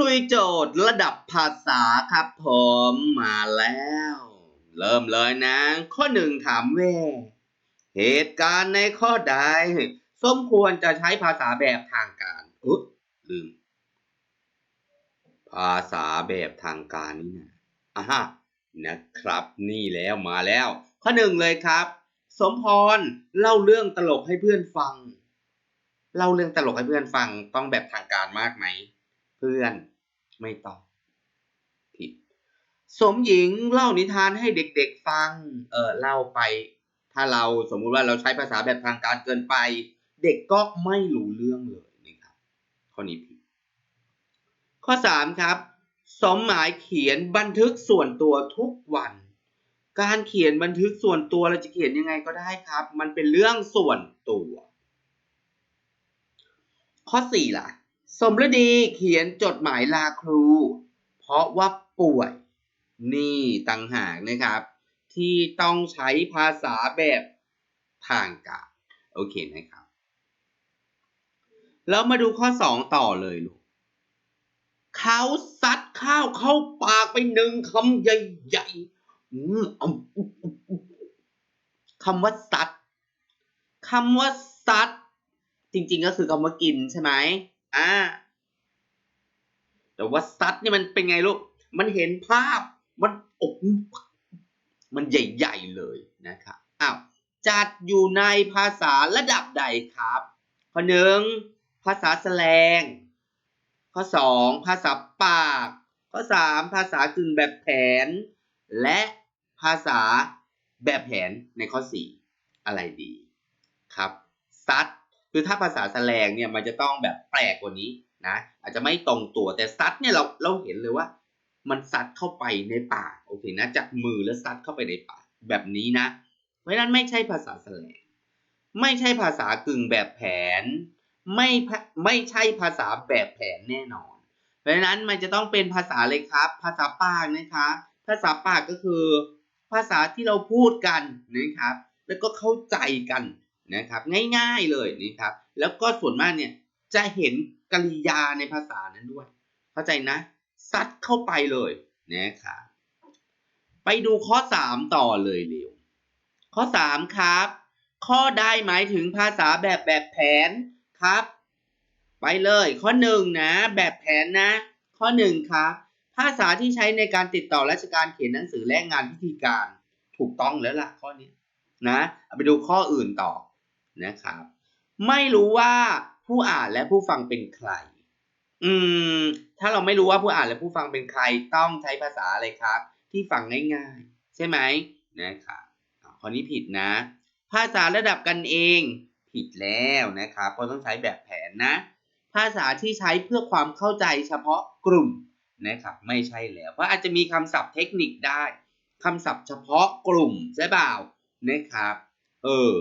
ลุยโจทย์ระดับภาษาครับผมมาแล้ว เริ่มเลยนะ ข้อหนึ่งถามแว่เหตุการณ์ในข้อใดสมควรจะใช้ภาษาแบบทางการอุ๊ยลืม ภาษาแบบทางการนี่นะอะฮะนะครับ นี่แล้วมาแล้ว ข้อหนึ่งเลยครับ สมพรเล่าเรื่องตลกให้เพื่อนฟัง เล่าเรื่องตลกให้เพื่อนฟังต้องแบบทางการมากไหม เพื่อนไม่ต้องผิดสมหญิงเล่านิทานให้เด็กๆฟัง เออเล่าไป ถ้าเราสมมุติว่าเราใช้ภาษาแบบทางการเกินไป เด็กก็ไม่รู้เรื่องเลยนะครับข้อนี้ผิดข้อสามครับสมหมายเขียนบันทึกส่วนตัวทุกวัน การเขียนบันทึกส่วนตัวเราจะเขียนยังไงก็ได้ครับ มันเป็นเรื่องส่วนตัว ข้อสี่ล่ะ สมฤดีเขียนจดหมายลาครู เพราะว่าป่วย นี่ต่างหากนะครับ ที่ต้องใช้ภาษาแบบทางการโอเคนะครับแล้วมาดูข้อสองต่อเลยลูกเขาซัดข้าวเข้าปากไปหนึ่งคำใหญ่ๆคำว่าซัดคำว่าซัดจริงๆก็คือคำว่ากินใช่ไหม อ่า แต่ว่าซัดนี่มันเป็นไงลูก มันเห็นภาพ มันอบมันใหญ่ๆเลยนะครับอ้าวจัดอยู่ในภาษาระดับใดครับข้อหนึ่งภาษาแสลง ข้อสองภาษาปาก ข้อสามภาษากึ่งแบบแผน และภาษาแบบแผนในข้อสี่อะไรดีครับซัด คือถ้าภาษาแสลงเนี่ยมันจะต้องแบบแปลกกว่านี้นะอาจจะไม่ตรงตัวแต่ซัดเนี่ยเราเราเห็นเลยว่า มันซัดเข้าไปในปากโอเคนะจากมือแล้วซัดเข้าไปในปากแบบนี้นะ เพราะฉะนั้นไม่ใช่ภาษาแสลง ไม่ใช่ภาษากึ่งแบบแผน ไม่ไม่ใช่ภาษาแบบแผนแน่นอน เพราะฉะนั้นมันจะต้องเป็นภาษาเลยครับ ภาษาปากนะคะภาษาปากก็คือ ภาษาที่เราพูดกันนะครับ แล้วก็เข้าใจกัน นะครับง่ายๆเลยนะครับ แล้วก็ส่วนมากเนี่ยจะเห็นกริยาในภาษานั้นด้วย เข้าใจนะ ซัดเข้าไปเลยนะครับไปดูข้อ 3 ต่อเลยเร็วข้อ 3 ครับ ข้อได้หมายถึงภาษาแบบแบบแผนครับ ไปเลยข้อ 1 นะ แบบแผนนะ ข้อ 1 ครับ ภาษาที่ใช้ในการติดต่อราชการเขียนหนังสือและงานพิธีการถูกต้องแล้วล่ะข้อนี้นะไปดูข้ออื่นต่อ นะครับ ไม่รู้ว่าผู้อ่านและผู้ฟังเป็นใคร อืม ถ้าเราไม่รู้ว่าผู้อ่านและผู้ฟังเป็นใครต้องใช้ภาษาอะไรครับ ที่ฟังง่ายๆ ใช่ไหมนะครับอ่าข้อนี้ผิดนะ ภาษาระดับกันเองผิดแล้วนะครับเพราะต้องใช้แบบแผนนะ ภาษาที่ใช้เพื่อความเข้าใจเฉพาะกลุ่มนะครับ ไม่ใช่แล้ว เพราะอาจจะมีคำศัพท์เทคนิคได้คำศัพท์เฉพาะกลุ่มใช่เปล่านะครับ เออ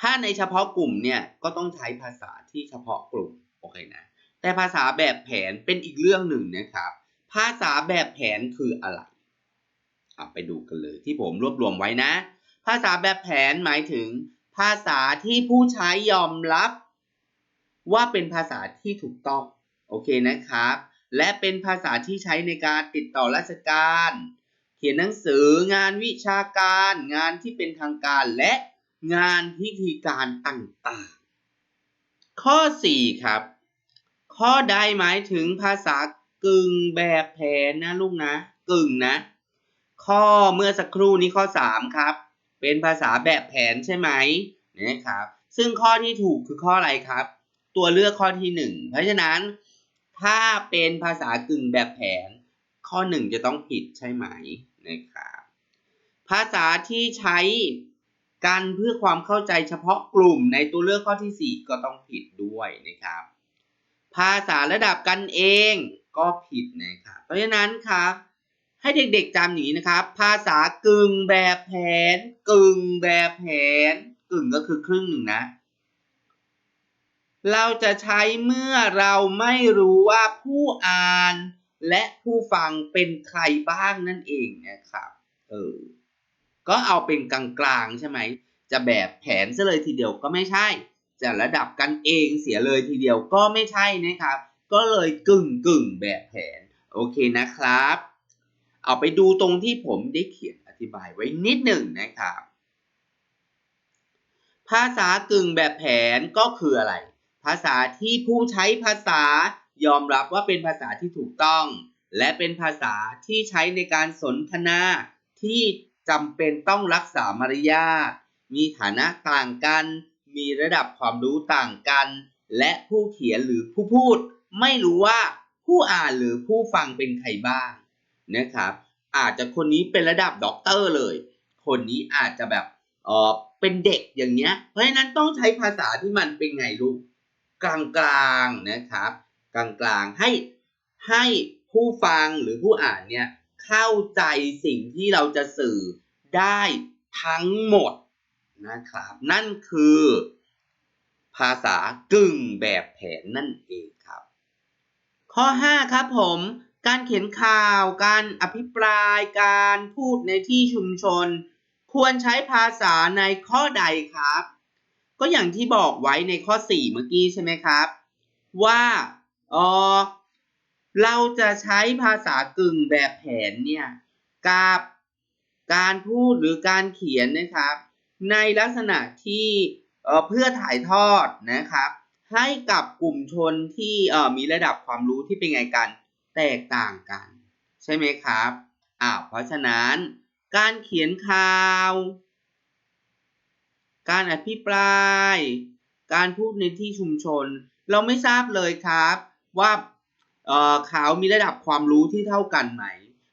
ถ้าในเฉพาะกลุ่มเนี่ยก็ต้องใช้ภาษาที่เฉพาะกลุ่มโอเคนะ แต่ภาษาแบบแผนเป็นอีกเรื่องหนึ่งนะครับ ภาษาแบบแผนคืออะไรเอาไปดูกันเลยที่ผมรวบรวมไว้นะ ภาษาแบบแผนหมายถึง ภาษาที่ผู้ใช้ยอมรับ ว่าเป็นภาษาที่ถูกต้องโอเคนะครับ และเป็นภาษาที่ใช้ในการติดต่อราชการ เขียนหนังสืองานวิชาการ งานที่เป็นทางการและ งานพิธีการต่างๆ ข้อ 4 ครับ ข้อใดหมายถึงภาษากึ่งแบบแผนนะลูกนะ กึ่งนะ ข้อเมื่อสักครู่นี้ข้อ 3 ครับ เป็นภาษาแบบแผนใช่ไหมนะครับ ซึ่งข้อที่ถูกคือข้ออะไรครับ ตัวเลือกข้อที่ 1 เพราะฉะนั้น ถ้าเป็นภาษากึ่งแบบแผน ข้อ 1 จะต้องผิดใช่ไหมนะครับภาษาที่ใช้ กันเพื่อความเข้าใจเฉพาะกลุ่มในตัวเลือกข้อที่ 4 ก็ต้องผิดด้วยนะครับ ภาษาระดับกันเองก็ผิดนะครับ เพราะฉะนั้นครับ ให้เด็กๆจำอย่างนี้นะครับ ภาษากึ่งแบบแผน กึ่งแบบแผน กึ่งก็คือครึ่งหนึ่งนะ เราจะใช้เมื่อเราไม่รู้ว่าผู้อ่านและผู้ฟังเป็นใครบ้างนั่นเองนะครับ เออ ก็เอาเป็นกลางๆใช่ไหม จะแบบแผนซะเลยทีเดียวก็ไม่ใช่ จะระดับกันเองเสียเลยทีเดียวก็ไม่ใช่นะครับ ก็เลยกึ่งกึ่งแบบแผน โอเคนะครับ เอาไปดูตรงที่ผมได้เขียนอธิบายไว้นิดหนึ่งนะครับ ภาษากึ่งแบบแผนก็คืออะไร ภาษาที่ผู้ใช้ภาษายอมรับว่าเป็นภาษาที่ถูกต้อง และเป็นภาษาที่ใช้ในการสนทนาที่ จำเป็นต้องรักษามารยาทมีฐานะต่างกัน มีระดับความรู้ต่างกัน และผู้เขียนหรือผู้พูด ไม่รู้ว่าผู้อ่านหรือผู้ฟังเป็นใครบ้างนะครับ อาจจะคนนี้เป็นระดับด็อกเตอร์เลย คนนี้อาจจะแบบเออเป็นเด็กอย่างเงี้ย เพราะฉะนั้นต้องใช้ภาษาที่มันเป็นไงลูกกลางๆนะครับ กลางๆให้ให้ผู้ฟังหรือผู้อ่านเนี่ย เข้าใจสิ่งที่เราจะสื่อได้ทั้งหมดนะครับ นั่นคือ ภาษากึ่งแบบแผนนั่นเองครับ ข้อ 5 ครับผม การเขียนข่าว การอภิปราย การพูดในที่ชุมชน ควรใช้ภาษาในข้อใดครับ ก็อย่างที่บอกไว้ในข้อ 4 เมื่อกี้ใช่ไหมครับ ว่าเออ เราจะใช้ภาษากึ่งแบบแผนเนี่ยกับการพูดหรือการเขียนนะครับ ในลักษณะที่เเพื่อถ่ายทอดนะครับ ให้กับกลุ่มชนที่มีระดับความรู้ที่เป็นไงกันแตกต่างกัน ใช่ไหมครับอ้าวเพราะฉะนั้น การเขียนข่าว การอภิปราย การพูดในที่ชุมชน เราไม่ทราบเลยครับว่า ขามีระดับความรู้ที่เท่ากันไหม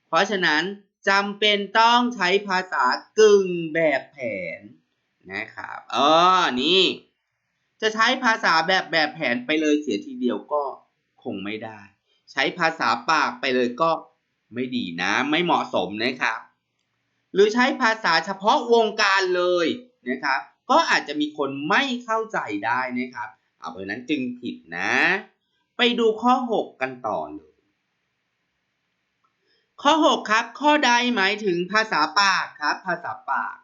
เพราะฉะนั้นจำเป็นต้องใช้ภาษากึ่งแบบแผนนะครับเออนี่ จะใช้ภาษาแบบแบบแผนไปเลยเสียทีเดียวก็คงไม่ได้ ใช้ภาษาปากไปเลยก็ไม่ดีนะ ไม่เหมาะสมนะครับ หรือใช้ภาษาเฉพาะวงการเลยนะครับ ก็อาจจะมีคนไม่เข้าใจได้นะครับ เอาเพราะนั้นจึงผิดนะ ไปดูข้อ 6 กันต่อเลยข้อ 6 ครับ ข้อใดหมายถึงภาษาปากครับ ภาษาปาก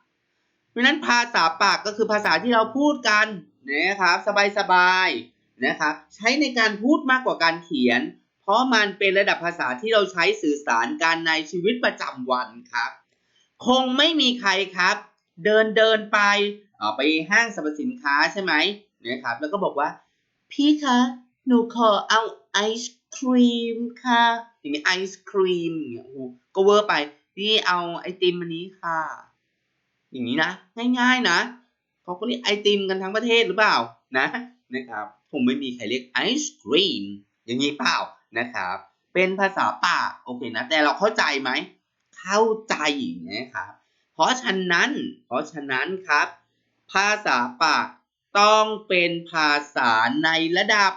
เพราะนั้นภาษาปากก็คือภาษาที่เราพูดกันนะครับ สบายๆนะครับ ใช้ในการพูดมากกว่าการเขียน เพราะมันเป็นระดับภาษาที่เราใช้สื่อสารกันในชีวิตประจำวันครับ คงไม่มีใครครับ เดินเดินไปเอไปห้างสรรพสินค้าใช่ไหมนะครับ แล้วก็บอกว่า พี่คะ หนูขอเอาไอศครีมค่ะอย่างนี้ไอศครีมเนี่ยโอ้โหก็เวอร์ไปพี่เอาไอติมอันนี้ค่ะ อย่างนี้นะ ง่ายๆนะเขาก็เรียกไอติมกันทั้งประเทศหรือเปล่านะนะครับคงไม่มีใครเรียกไอศครีมอย่างนี้เปล่านะครับ เป็นภาษาปากโอเคนะ แต่เราเข้าใจไหม เข้าใจนะครับ เพราะฉะนั้น เพราะฉะนั้นครับ ภาษาปากต้องเป็นภาษาในระดับ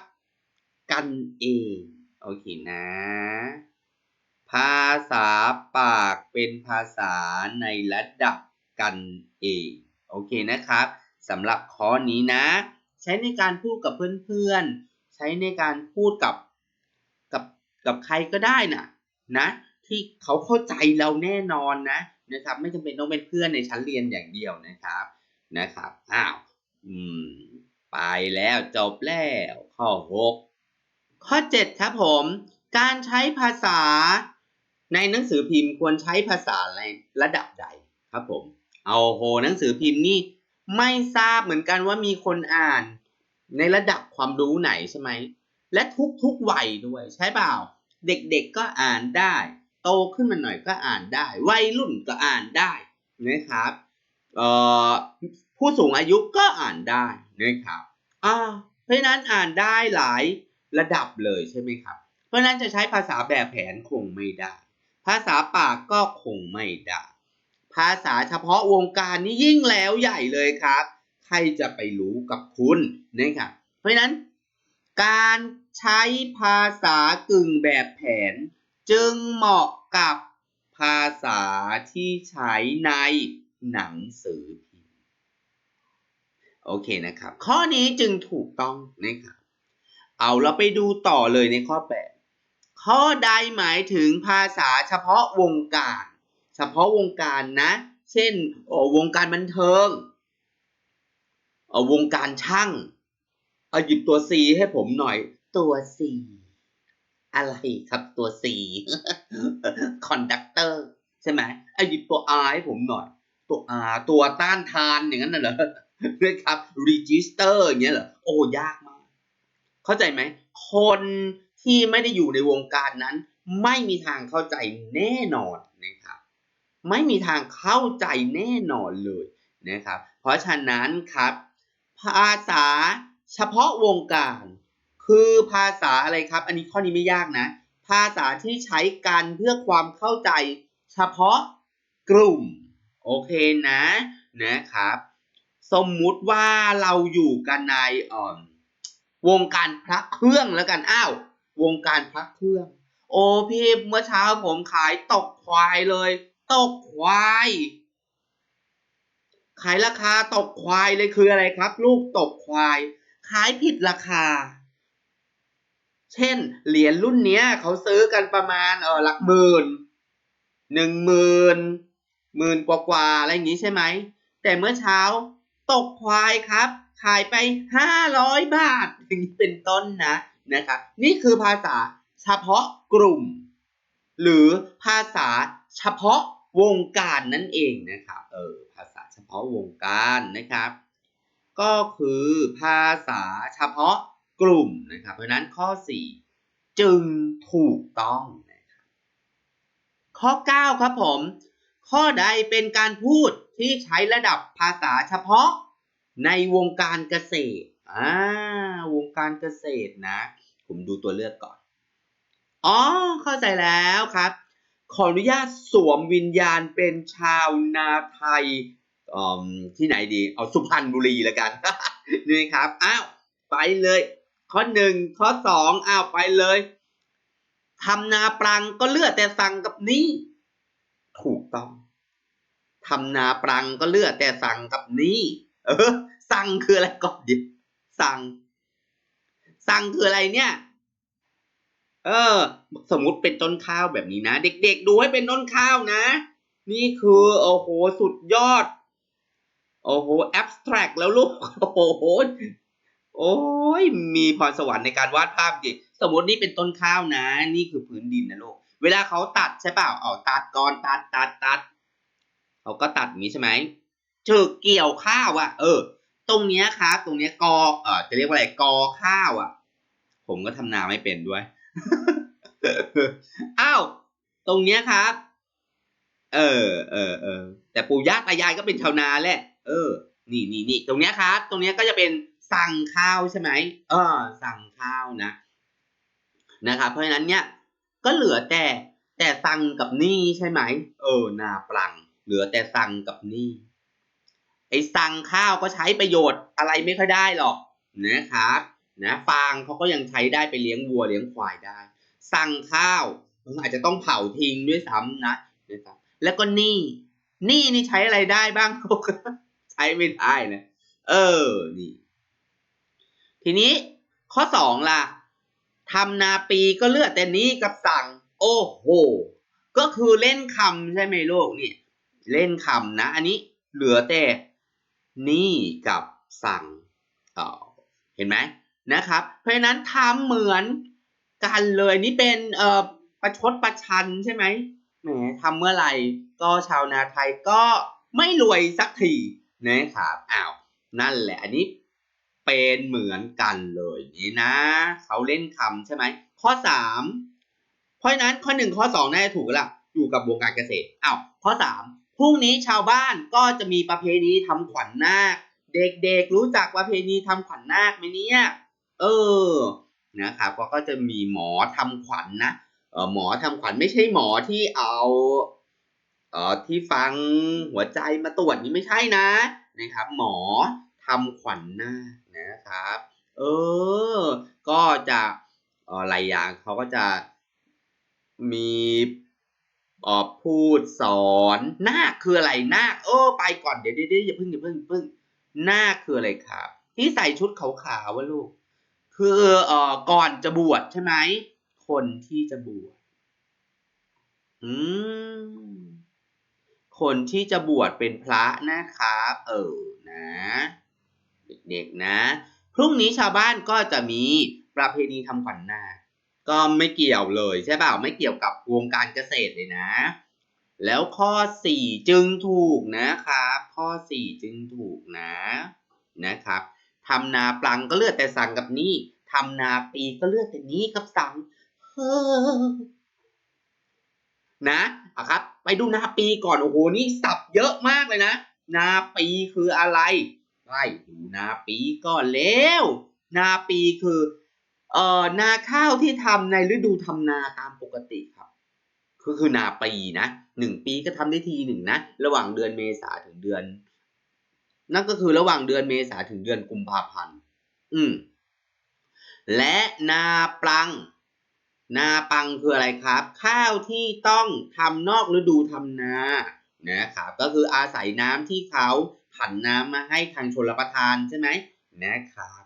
กันเอง โอเคนะ ภาษาปากเป็นภาษาในระดับกันเอง โอเคนะครับสำหรับข้อนี้นะ ใช้ในการพูดกับเพื่อนๆ ใช้ในการพูดกับกับกับใครก็ได้นะนะ ที่เขาเข้าใจเราแน่นอนนะนะครับ ไม่จำเป็นต้องเป็นเพื่อนในชั้นเรียนอย่างเดียวนะครับนะครับอ้าวอืม ไปแล้วจบแล้วข้อหก ข้อ 7 ครับผม การใช้ภาษาในหนังสือพิมพ์ควรใช้ภาษาในระดับใดครับผม เอาโหหนังสือพิมพ์นี่ไม่ทราบเหมือนกันว่ามีคนอ่าน ในระดับความรู้ไหนใช่ไหม และทุกๆวัยด้วยใช่เปล่า เด็กๆก็อ่านได้ โตขึ้นมาหน่อยก็อ่านได้ วัยรุ่นก็อ่านได้นะครับผู้สูงอายุก็อ่านได้นะครับอ่าเพราะนั้นอ่านได้หลาย ระดับเลยใช่ไหมครับ เพราะนั้นจะใช้ภาษาแบบแผนคงไม่ได้ ภาษาปากก็คงไม่ได้ ภาษาเฉพาะวงการนี้ยิ่งแล้วใหญ่เลยครับ ใครจะไปรู้กับคุณนะครับเพราะนั้นการใช้ภาษากึ่งแบบแผน จึงเหมาะกับภาษาที่ใช้ในหนังสือพิมพ์โอเคนะครับ ข้อนี้จึงถูกต้องนะครับ เอาเราไปดูต่อเลยในข้อ 8 ข้อใดหมายถึงภาษาเฉพาะวงการ เฉพาะวงการนะ เช่นวงการบันเทิงวงการช่าง เอาหยิบตัว C ให้ผมหน่อย ตัว C อะไรครับตัว C คอนดักเตอร์ใช่ไหมไอ้หยิบตัว R ให้ผมหน่อย ตัว R ตัวต้านทานอย่างนั้นน่ะเหรอนะครับ register อย่างเงี้ยเหรอโอ้ยากมาก เข้าใจไหม คนที่ไม่ได้อยู่ในวงการนั้น ไม่มีทางเข้าใจแน่นอนนะครับ ไม่มีทางเข้าใจแน่นอนเลยนะครับ เพราะฉะนั้นครับ ภาษาเฉพาะวงการ คือภาษาอะไรครับ อันนี้ข้อนี้ไม่ยากนะ ภาษาที่ใช้กันเพื่อความเข้าใจ เฉพาะกลุ่ม โอเคนะนะครับ สมมุติว่าเราอยู่กันในอ่อ วงการพระเครื่องแล้วกันอ้าววงการพระเครื่อง โอ้พี่เมื่อเช้าผมขายตกควายเลย ตกควาย ขายราคาตกควายเลยคืออะไรครับ ลูกตกควาย ขายผิดราคา เช่น เหรียญรุ่นเนี้ยเขาซื้อกันประมาณเออหลักหมื่นหนึ่งหมื่นหมื่นกว่าๆอะไรอย่างนี้ใช่ไหมแต่เมื่อเช้า ตกควายครับ ขายไปห้าร้อยบาทอย่างนี้เป็นต้นนะนะครับนี่คือภาษาเฉพาะกลุ่ม หรือภาษาเฉพาะวงการนั่นเองนะครับเออภาษาเฉพาะวงการนะครับ ก็คือภาษาเฉพาะกลุ่มนะครับเพราะฉะนั้นข้อ 4 จึงถูกต้องนะครับข้อ 9 ครับผม ข้อใดเป็นการพูดที่ใช้ระดับภาษาเฉพาะ ในวงการเกษตรอ่าวงการเกษตรนะ ผมดูตัวเลือกก่อน อ๋อ เข้าใจแล้วครับ ขออนุญาตสวมวิญญาณเป็นชาวนาไทยอืมที่ไหนดี เอาสุพรรณบุรีแล้วกันนี่ครับ อ้าว ไปเลย ข้อหนึ่งข้อสองอ้าวไปเลยทำนาปรังก็เลือกแต่สั่งกับนี่ถูกต้องทำนาปรังก็เลือกแต่สั่งกับนี่ เออ สั่งคืออะไรก่อนดิสั่ง สั่งคืออะไรเนี่ย เออ สมมุติเป็นต้นข้าวแบบนี้นะ เด็กๆ ดูให้เป็นต้นข้าวนะ นี่คือโอ้โหสุดยอด โอ้โหแอบสแตรกแล้วลูก โอ้โหโอ้ยมีพรสวรรค์ในการวาดภาพดิสมมตินี่เป็นต้นข้าวนะ นี่คือพื้นดินนะลูก เวลาเขาตัดใช่เปล่าเอาตัดก่อนตัดตัดตัดเขาก็ตัดนี้ใช่ไหม เจอเกี่ยวข้าวอะเออ ตรงเนี้ยครับ ตรงเนี้ยกอเออจะเรียกว่าอะไรกอข้าวอะผมก็ทำนาไม่เป็นด้วยอ้าวตรงเนี้ยครับ เออเออเออแต่ปู่ย่าตายายก็เป็นชาวนาแหละ เออ นี่นี่นี่ตรงเนี้ยครับ ตรงเนี้ยก็จะเป็นสั่งข้าวใช่ไหมเออ สั่งข้าวนะนะครับ เพราะฉะนั้นเนี่ย ก็เหลือแต่แต่สั่งกับนี่ใช่ไหมเออนาปลัง เหลือแต่สั่งกับนี่ ไอ้สั่งข้าวก็ใช้ประโยชน์อะไรไม่ค่อยได้หรอกนะครับนะฟางเขาก็ยังใช้ได้ไปเลี้ยงวัวเลี้ยงควายได้ สั่งข้าวอาจจะต้องเผาทิ้งด้วยซ้ำนะนะครับแล้วก็หนี่หนี่นี่ใช้อะไรได้บ้าง ใช้ไม่ได้นะเออนี่ ทีนี้ข้อสองล่ะทำนาปีก็เลือกแต่นี้กับสั่ง โอ้โหก็คือเล่นคำใช่ไหมลูกนี่เล่นคำนะ อันนี้เหลือแต่ นี่กับสั่งต่อเห็นไหมนะครับ เพราะฉะนั้นทำเหมือนกันเลยนี่เป็นเอ่อประชดประชันใช่ไหมแหมทำเมื่อไหร่ก็ชาวนาไทยก็ไม่รวยสักทีนะครับอ้าวนั่นแหละอันนี้เป็นเหมือนกันเลยนี่นะเขาเล่นคำใช่ไหมข้อสามเพราะฉะนั้นข้อหนึ่งข้อสองน่าจะถูกแล้วล่ะอยู่กับวงการเกษตรอ้าวข้อสาม พรุ่งนี้ชาวบ้านก็จะมีประเพณีทำขวัญนาค เด็กๆรู้จักประเพณีทำขวัญนาคไหมเนี่ย เออ นะครับก็ก็จะมีหมอทำขวัญนนะเออหมอทำขวัญไม่ใช่หมอที่เอาเออที่ฟังหัวใจมาตรวจนี่ไม่ใช่นะนะครับ หมอทำขวัญนาคนะครับ เออ ก็จะอ่อหลายอย่างเขาก็จะมี ออพูดสอนนาคคืออะไรนาคเออไปก่อนเดี๋ยวเดี๋ยวอย่าเพิ่งอย่าเพิ่งเพิ่งนาคคืออะไรครับ ที่ใส่ชุดขาวๆวะลูก คือเอ่อก่อนจะบวชใช่ไหมคนที่จะบวชอืมคนที่จะบวชเป็นพระนะครับเออนะ เด็กๆนะ พรุ่งนี้ชาวบ้านก็จะมีประเพณีทำขวัญนาค ก็ไม่เกี่ยวเลยใช่เปล่าไม่เกี่ยวกับวงการเกษตรเลยนะ แล้วข้อ 4 จึงถูกนะครับ ข้อ 4 จึงถูกนะนะครับทำนาปลังก็เลือกแต่สั่งกับนี่ทำนาปีก็เลือกแต่นี้กับสั่งเฮ้อนะอะครับ ไปดูนาปีก่อนโอ้โหนี่สับเยอะมากเลยนะ นาปีคืออะไรไปดูนาปีก่อนแล้ว นาปีคือ เอ่อนาข้าวที่ทำในฤดูทำนาตามปกติครับคือคือนาปีนะหนึ่งปีก็ทำได้ทีหนึ่งนะ ระหว่างเดือนเมษาถึงเดือน นั่นก็คือระหว่างเดือนเมษาถึงเดือนกุมภาพันธ์อืมและนาปลัง นาปังคืออะไรครับ ข้าวที่ต้องทำนอกฤดูทำนานะครับก็คืออาศัยน้ำที่เขาผันน้ำมาให้ทางชนรับประทานใช่ไหมนะครับ